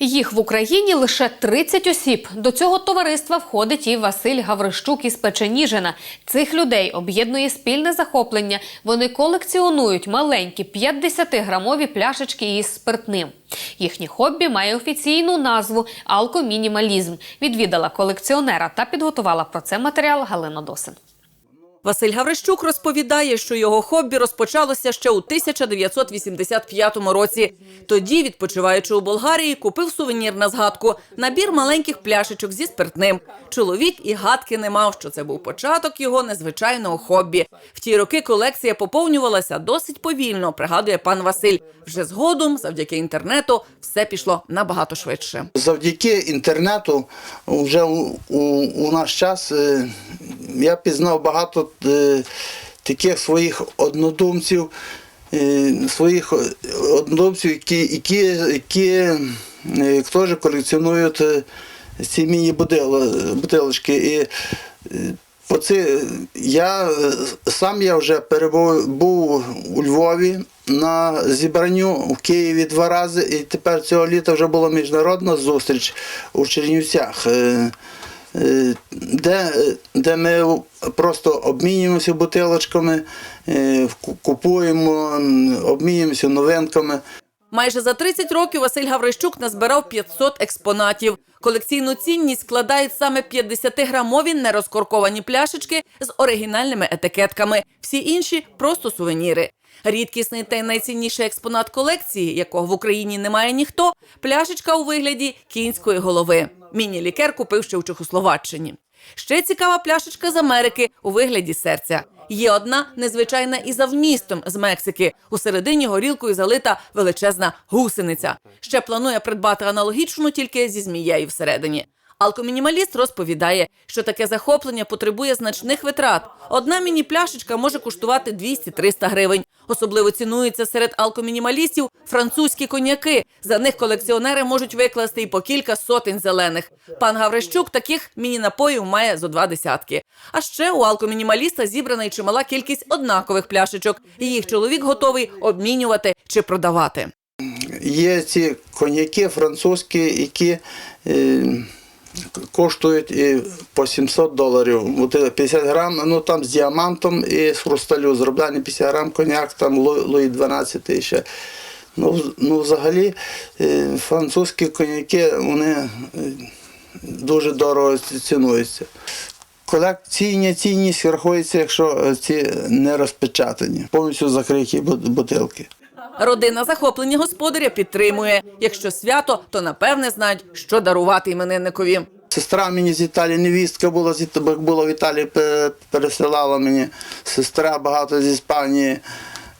Їх в Україні лише 30 осіб. До цього товариства входить і Василь Гаврищук із Печеніжина. Цих людей об'єднує спільне захоплення. Вони колекціонують маленькі 50-грамові пляшечки із спиртним. Їхнє хобі має офіційну назву алкомінімалізм. Відвідала колекціонера та підготувала про це матеріал Галина Досин. Василь Гаврищук розповідає, що його хобі розпочалося ще у 1985 році. Тоді, відпочиваючи у Болгарії, купив сувенір на згадку набір маленьких пляшечок зі спиртним. Чоловік і гадки не мав, що це був початок його незвичайного хобі. В ті роки колекція поповнювалася досить повільно. Пригадує пан Василь. Вже згодом, завдяки інтернету, все пішло набагато швидше. Завдяки інтернету вже у, у, у наш час е, я пізнав багато таких своїх однодумців, е, своїх однодумців, які, які, які е, теж колекціонують е, ці міні-бутилочки. І е, Оце я е, сам я вже перебув був у Львові на зібранню в Києві два рази, і тепер цього літа вже була міжнародна зустріч у Чернівцях, е, е, де, де ми просто обмінюємося бутилочками, е, купуємо, обмінюємося новинками. Майже за 30 років Василь Гаврищук назбирав 500 експонатів. Колекційну цінність складають саме 50-грамові нерозкорковані пляшечки з оригінальними етикетками. Всі інші просто сувеніри. Рідкісний та й найцінніший експонат колекції, якого в Україні немає ніхто, пляшечка у вигляді кінської голови. Міні-лікер купив ще у Чехословаччині. Ще цікава пляшечка з Америки у вигляді серця. Є одна незвичайна і за вмістом з Мексики. У середині горілкою залита величезна гусениця. Ще планує придбати аналогічну, тільки зі змією всередині. Алкомінімаліст розповідає, що таке захоплення потребує значних витрат. Одна міні-пляшечка може коштувати 200-300 гривень. Особливо цінуються серед алкомінімалістів французькі коньяки. За них колекціонери можуть викласти і по кілька сотень зелених. Пан Гаврищук таких міні-напоїв має зо два десятки. А ще у алкомінімаліста зібрана й чимала кількість однакових пляшечок. Їх чоловік готовий обмінювати чи продавати. Є ці коньяки французькі, які е, коштують і по 700 доларів. От 50 грам, ну там з діамантом і з хрусталю зроблені 50 грам коньяк, там Лу- Луї 12 і ще. Ну, ну, взагалі, е, французькі коньяки, вони е, дуже дорого цінуються. Колекційна цінність рахується, якщо е, ці не розпечатані, повністю закриті бутилки. Родина захоплення господаря підтримує. Якщо свято, то напевне знають, що дарувати іменинникові. Сестра мені з Італії, невістка була з була в Італії, пересилала мені. Сестра багато з Іспанії.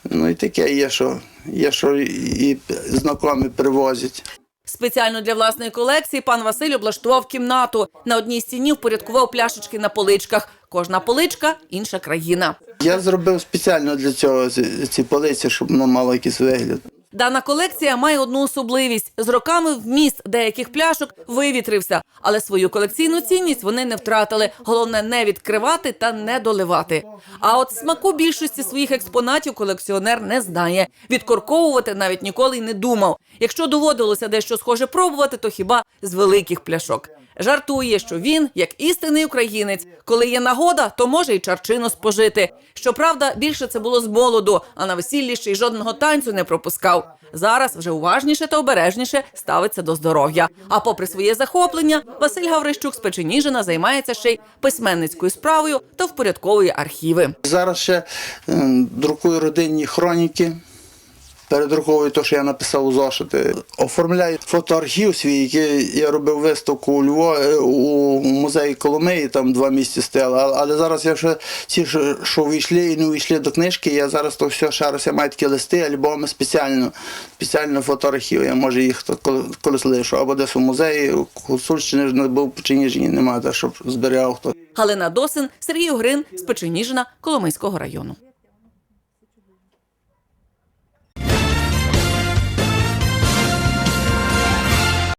Ну і таке є, що є, що і знайомі привозять. Спеціально для власної колекції пан Василь облаштував кімнату. На одній стіні впорядкував пляшечки на поличках. Кожна поличка інша країна. Я зробив спеціально для цього ці, ці полиці, щоб воно мало якийсь вигляд. Дана колекція має одну особливість: з роками вміст деяких пляшок вивітрився, але свою колекційну цінність вони не втратили. Головне не відкривати та не доливати. А от смаку більшості своїх експонатів колекціонер не знає. Відкорковувати навіть ніколи й не думав. Якщо доводилося дещо схоже пробувати, то хіба з великих пляшок. Жартує, що він, як істинний українець, коли є нагода, то може й чарчину спожити. Щоправда, більше це було з молоду, а на весіллі ще й жодного танцю не пропускав. Зараз вже уважніше та обережніше ставиться до здоров'я. А попри своє захоплення, Василь Гаврищук з Печеніжина займається ще й письменницькою справою та впорядковує архіви. Зараз ще е, друкую родинні хроніки. Передруковую те, що я написав у зошити. Оформляю фотоархів свій, який я робив виставку у Львові у музеї Коломиї, там два місяці стояли. Але, зараз я ще ці, що, що війшли і не війшли до книжки, я зараз то все ще раз я маю такі листи, альбоми спеціально, спеціально фотоархів. Я може їх колись лишу. Або десь у музеї, у ж не був в Чиніжині, немає, щоб зберігав хто. Галина Досин, Сергій Огрин з Печеніжина Коломийського району.